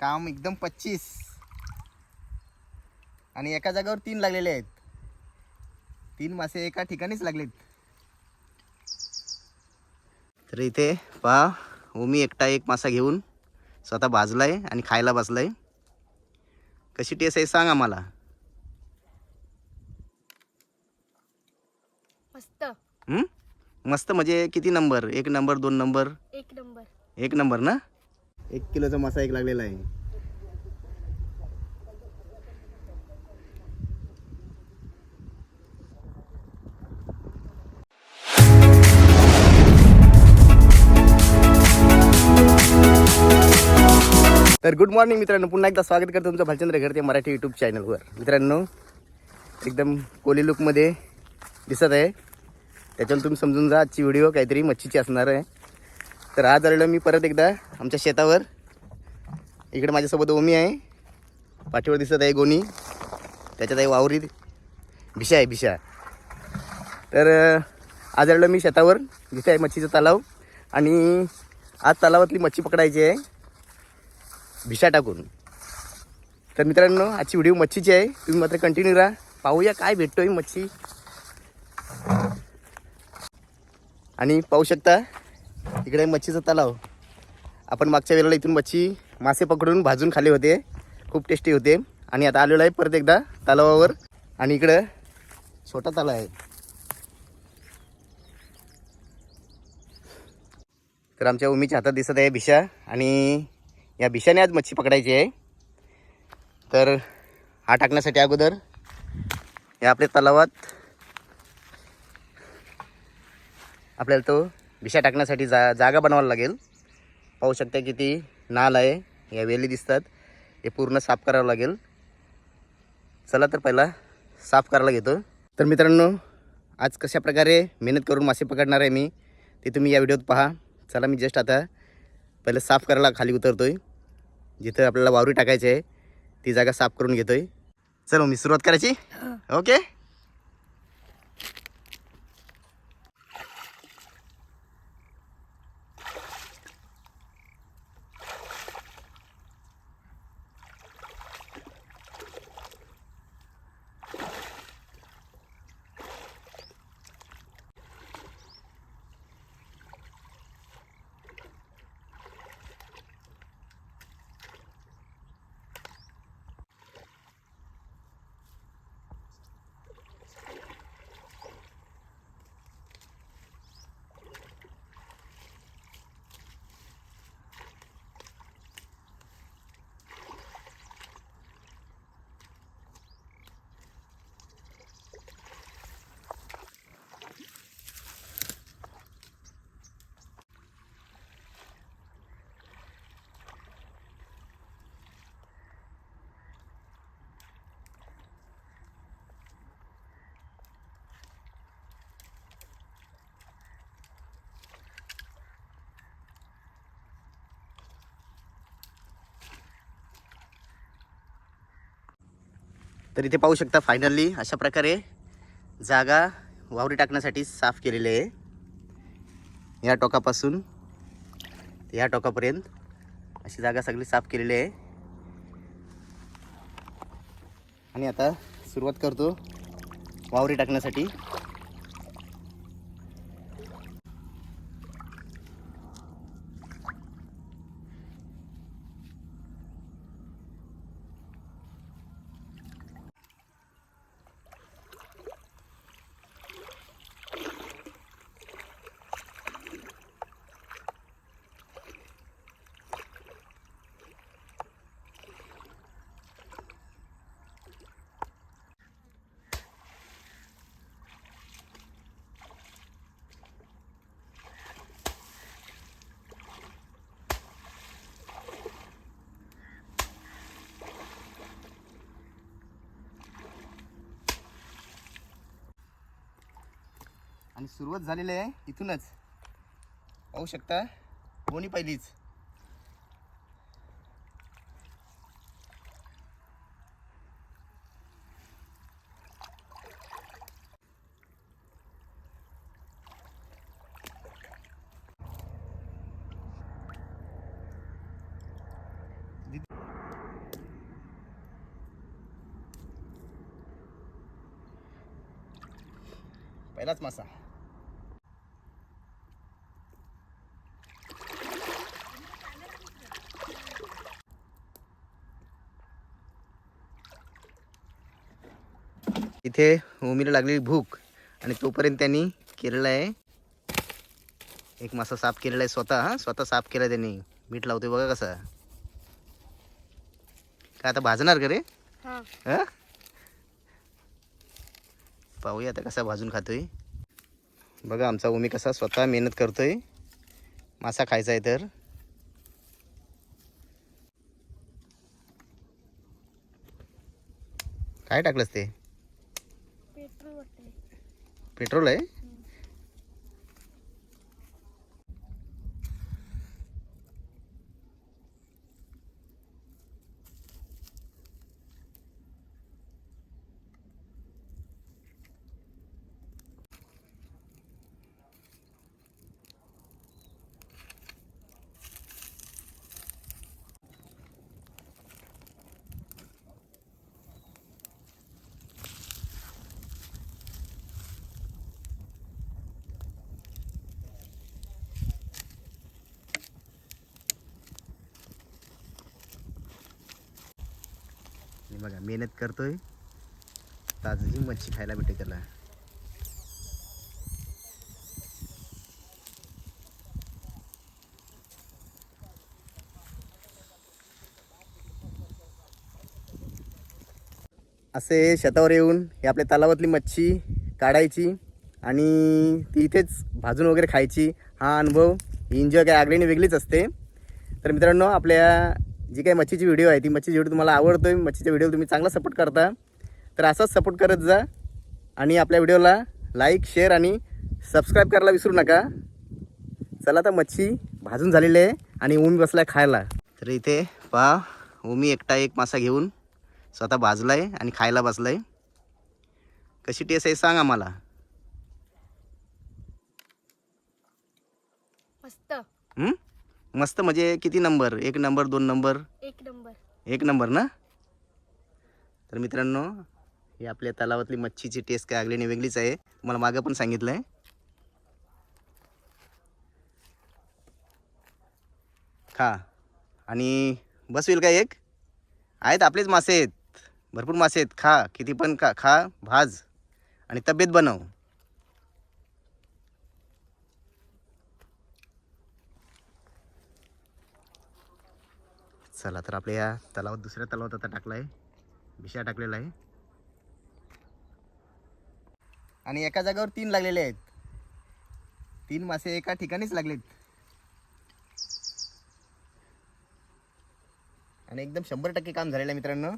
काम एकदम पच्चीस. आणि एका जागेवर तीन लागलेले आहेत. तीन मासे एका ठिकाणीच लागलेत. तर इथे पहा ओमी एकटा एक मासा घेऊन स्वतः भाजलाय आणि खायला बसलाय. कशी टेस्ट आहे सांग आम्हाला. मस्त. हं? मस्त म्हणजे किती नंबर एक नंबर दोन नंबर एक नंबर एक नंबर ना? एक किलोचा मासा एक लागलेला आहे. तर गुड मॉर्निंग मित्रांनो पुन्हा एकदा स्वागत करतो तुमचं भालचंद्र घरते मराठी यूट्यूब चॅनलवर मित्रांनो एकदम कोली लुकमध्ये दिसत आहे. त्याच्यावर तुम्ही समजून जा आजची व्हिडिओ काहीतरी मच्छीची असणार आहे. तर आज आलेलो मी परत एकदा आमच्या शेतावर. इकडे माझ्यासोबत ओमी आहे. पाठीवर दिसत आहे गोणी त्याच्यात आहे वावरी. भिशा आहे भिशा. तर आज आलो मी शेतावर. जिथे आहे मच्छीचा तलाव. आणि आज तलावातली मच्छी पकडायची आहे. भिशा टाकून. तर मित्रांनो आजची व्हिडिओ मच्छीची आहे. तुम्ही मात्र कंटिन्यू राहा. पाहूया काय भेटतोय मच्छी. आणि पाहू शकता इकडे मच्छीचा तलाव. आपण मागच्या वेळेला इथून मच्छी मासे पकडून भाजून खाल्ले होते. खूप टेस्टी होते. आणि आता आलेलो आहे परत एकदा तलावावर. आणि इकडं छोटा तलाव आहे. तर आमच्या उमीच्या हातात दिसत आहे भिशा. आणि या भिशाने आज मच्छी पकडायची आहे. तर हा टाकण्यासाठी अगोदर या आपल्या तलावात आपल्याला तो भिशा टाकण्यासाठी जा जागा बनवायला लागेल. पाहू शकता किती नाल आहे. या वेली दिसतात. हे पूर्ण साफ करावं लागेल. चला तर पहिला साफ करायला घेतो. तर मित्रांनो आज कशा प्रकारे मेहनत करून मासे पकडणार आहे मी ते तुम्ही या व्हिडिओत पहा. चला मी जस्ट आता पहिलं साफ करायला खाली उतरतो आहे जिथं आपल्याला वावरी टाकायची आहे ती जागा साफ करून घेतो आहे चलो मी सुरुवात करायची? ओके तर इथे पाहू शकता फायनली अशा प्रकारे जागा वावरी टाकण्यासाठी साफ केलेली आहे. या टोकापासून या टोकापर्यंत अशी जागा सगळी साफ केलेली आहे. आणि आता सुरुवात करतो वावरी टाकण्यासाठी. आणि सुरुवात झालेली आहे इथूनच. पाहू शकता? कोणी पहिलीच. पहिलाच मासा. इथे ओमीला लागलेली भूक आणि तोपर्यंत त्यांनी केलेला आहे. एक मासा साफ केलेला आहे स्वतः हा? स्वतः साफ केला त्यांनी. मीठ लावतोय बघा कसा. काय आता भाजणार का रे? हा. पाहूया आता कसा भाजून खातोय. बघा आमचा ओमी कसा स्वतः मेहनत करतोय. मासा खायचा आहे तर. काय टाकलंस ते? పెట్రోలే? बघा मेहनत करतोय. ताजी मच्छी खायला भेटे त्याला. असे शेतावर येऊन हे आपल्या तलावातली मच्छी काढायची आणि ती इथेच भाजून वगैरे खायची. हा अनुभव ही एन्जॉय काय आगळीने वेगळीच असते. तर मित्रांनो आपल्या जी काही मच्छीची व्हिडिओ आहे ती मच्छीची व्हिडिओ तुम्हाला आवडतोय मच्छीच्या व्हिडिओ तुम्ही चांगला सपोर्ट करता. तर असाच सपोर्ट करत जा आणि आपल्या व्हिडिओला लाईक शेअर आणि सबस्क्राईब करायला विसरू नका. चला आता मच्छी भाजून झालेली आहे आणि ओमी बसलाय खायला. तर इथे पहा ओमी एकटा एक मासा घेऊन स्वतः भाजलाय आणि खायला बसलाय. कशी टेस्ट आहे सांग आम्हाला. मस्त. हं? मस्त म्हणजे किती नंबर? एक नंबर दोन नंबर? एक नंबर. एक नंबर ना? तर मित्रांनो ही आपल्या तलावातली मच्छीची टेस्ट काय आगल्याने वेगळीच आहे. तुम्हाला मागं पण सांगितलं आहे खा. आणि बसवेल का एक? आहेत आपलेच मासे आहेत. भरपूर मासे आहेत. खा. किती पण खा. खा. भाज. आणि तब्येत बनव. चला तर आपल्या या तलावात दुसऱ्या तलावात आता टाकला आहे. विषा टाकलेला आहे. आणि एका जागेवर तीन लागलेले आहेत. तीन मासे एका ठिकाणीच लागलेत. आणि एकदम शंभर टक्के काम झालेलं आहे मित्रांनो.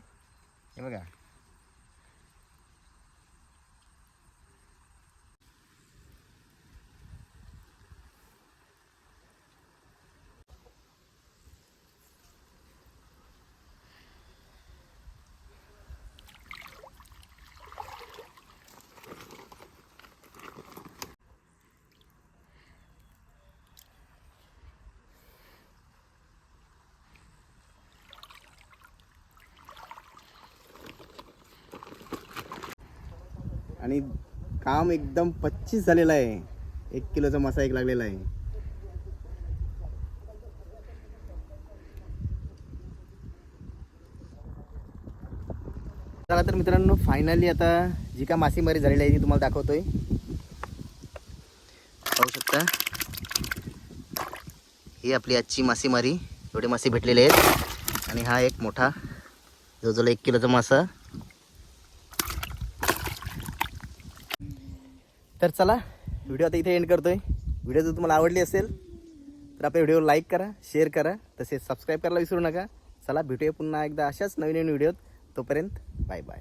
हे बघा. आणि काम एकदम पच्चीस झालेलं आहे. एक किलोचा मासा एक लागलेला आहे. चला तर मित्रांनो फायनली आता जी का मासेमारी झालेली आहे ती तुम्हाला दाखवतोय. पाहू शकता. ही आपली आजची मासेमारी. एवढे मासे भेटलेले आहेत. आणि हा एक मोठा जवळजवळ एक किलोचा मासा. तर चला व्हिडिओ आता इथे एंड करतोय. व्हिडिओ जर तुम्हाला आवडली असेल तर आपल्या व्हिडिओ लाईक करा शेअर करा. तसेच सबस्क्राईब करायला विसरू नका. चला भेटूया पुन्हा एकदा अशाच नवीन नवीन व्हिडिओत तोपर्यंत बाय बाय